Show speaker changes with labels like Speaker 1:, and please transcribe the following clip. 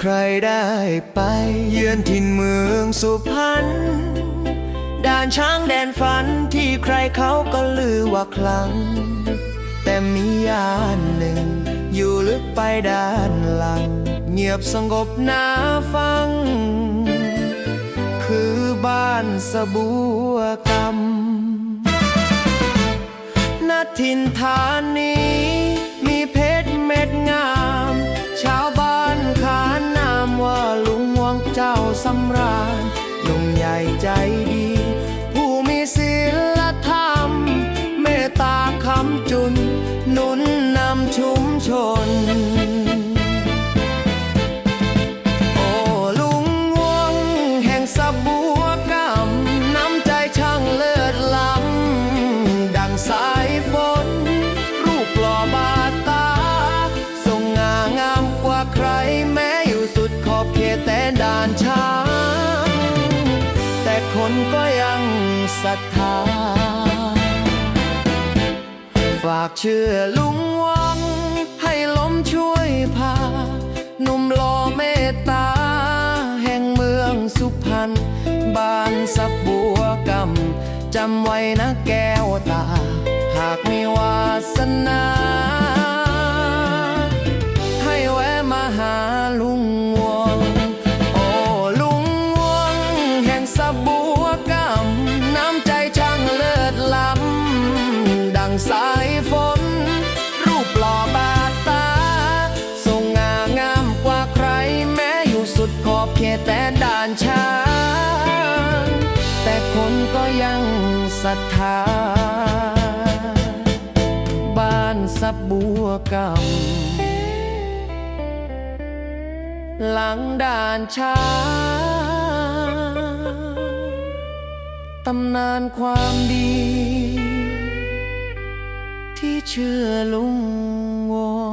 Speaker 1: ใครได้ไป เยือนถิ่นเมืองสุพรรณด่านช้างแดนฝันที่ใครเขาก็ลือว่าคลัง แต่มียานหนึ่ง อยู่ลึกไปด้านหลัง เงียบสงบน่าฟัง คือบ้านสบัวกรรมณทินฐานนี้ หนุนนำชุมชน โอ้ลุงงวงแห่งสบัวกำน้ำใจช่างเลิศล้ำ ดังสายฝน รูปหล่อบาดตาทรงงางามกว่าใครแม้อยู่สุดขอบเขตแต่ด่านช้าง แต่คนก็ยังศรัทธาากเชื่อลุงวัง ให้ลมช่วยพาหนุ่มหล่อเมตตา แห่งเมืองสุพรรณบานสับบัวกำจำไว้นะแก้วตา หากมีวาสนา ให้แวะมาหาลุง ดขอบเขตแต่ด่านช้าง แต่คนก็ยังศรัทธา บ้านสับบัวกำหลังด่านช้างตำนานความดี ที่เชื่อลุงวอน